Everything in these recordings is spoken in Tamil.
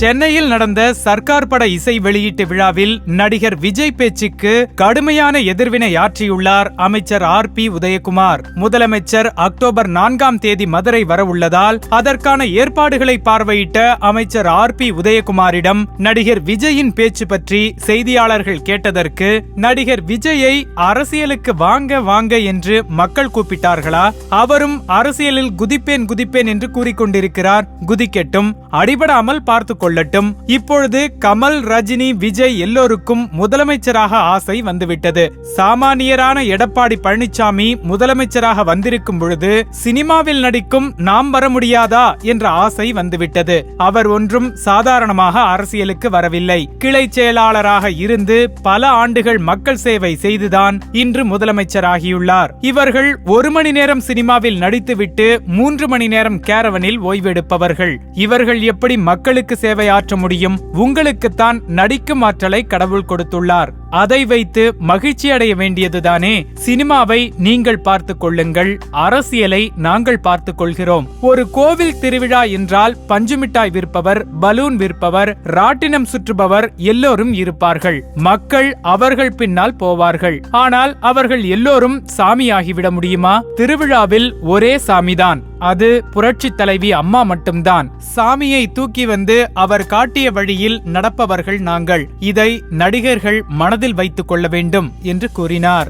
சென்னையில் நடந்த சர்க்கார் பட இசை வெளியீட்டு விழாவில் நடிகர் விஜய் பேச்சுக்கு கடுமையான எதிர்வினை ஆற்றியுள்ளார் அமைச்சர் ஆர் பி உதயகுமார். முதலமைச்சர் அக்டோபர் நான்காம் தேதி மதுரை வரவுள்ளதால் அதற்கான ஏற்பாடுகளை பார்வையிட்ட அமைச்சர் ஆர் பி உதயகுமாரிடம் நடிகர் விஜயின் பேச்சு பற்றி செய்தியாளர்கள் கேட்டதற்கு நடிகர் விஜயை அரசியலுக்கு வாங்க வாங்க என்று மக்கள் கூப்பிட்டார்களா? அவரும் அரசியலில் குதிப்பேன் குதிப்பேன் என்று கூறிக்கொண்டிருக்கிறார். குதிக்கட்டும் அடிபடாமல் பார்த்து கொள்ளட்டும் இப்பொழுது கமல் ரஜினி விஜய் எல்லோருக்கும் முதலமைச்சராக ஆசை வந்துவிட்டது. சாமானியரான எடப்பாடி பழனிசாமி முதலமைச்சராக வந்திருக்கும் பொழுது சினிமாவில் நடிக்கும் நாம் வர முடியாதா என்ற ஆசை வந்துவிட்டது. அவர் ஒன்றும் சாதாரணமாக அரசியலுக்கு வரவில்லை. கிளை செயலாளராக இருந்து பல ஆண்டுகள் மக்கள் சேவை செய்துதான் இன்று முதலமைச்சராகியுள்ளார். இவர்கள் ஒரு மணி நேரம் சினிமாவில் நடித்துவிட்டு மூன்று மணி நேரம் கேரவனில் ஓய்வெடுப்பவர்கள். இவர்கள் எப்படி மக்களுக்கு சேவை ஆற்ற முடியும். உங்களுக்குத்தான் நடிக்கும் ஆற்றலை கடவுள் கொடுத்துள்ளார். அதை வைத்து மகிழ்ச்சி அடைய வேண்டியதுதானே சினிமாவை நீங்கள் பார்த்துக் கொள்ளுங்கள். அரசியலை நாங்கள் பார்த்துக் கொள்கிறோம். ஒரு கோவில் திருவிழா என்றால் பஞ்சுமிட்டாய் விற்பவர் பலூன் விற்பவர் ராட்டினம் சுற்றுபவர் எல்லோரும் இருப்பார்கள். மக்கள் அவர்கள் பின்னால் போவார்கள். ஆனால் அவர்கள் எல்லோரும் சாமியாகிவிட முடியுமா? திருவிழாவில் ஒரே சாமிதான். அது புரட்சி தலைவி அம்மா மட்டும்தான். சாமியை தூக்கி வந்து அவர் காட்டிய வழியில் நடப்பவர்கள் நாங்கள். இதை நடிகர்கள் மன மனதில் வைத்துக் கொள்ள வேண்டும் என்று கூறினார்.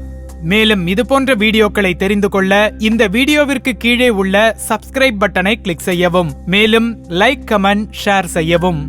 மேலும் இதுபோன்ற வீடியோக்களை தெரிந்து கொள்ள இந்த வீடியோவிற்கு கீழே உள்ள சப்ஸ்கிரைப் பட்டனை கிளிக் செய்யவும். மேலும் லைக் கமெண்ட் ஷேர் செய்யவும்.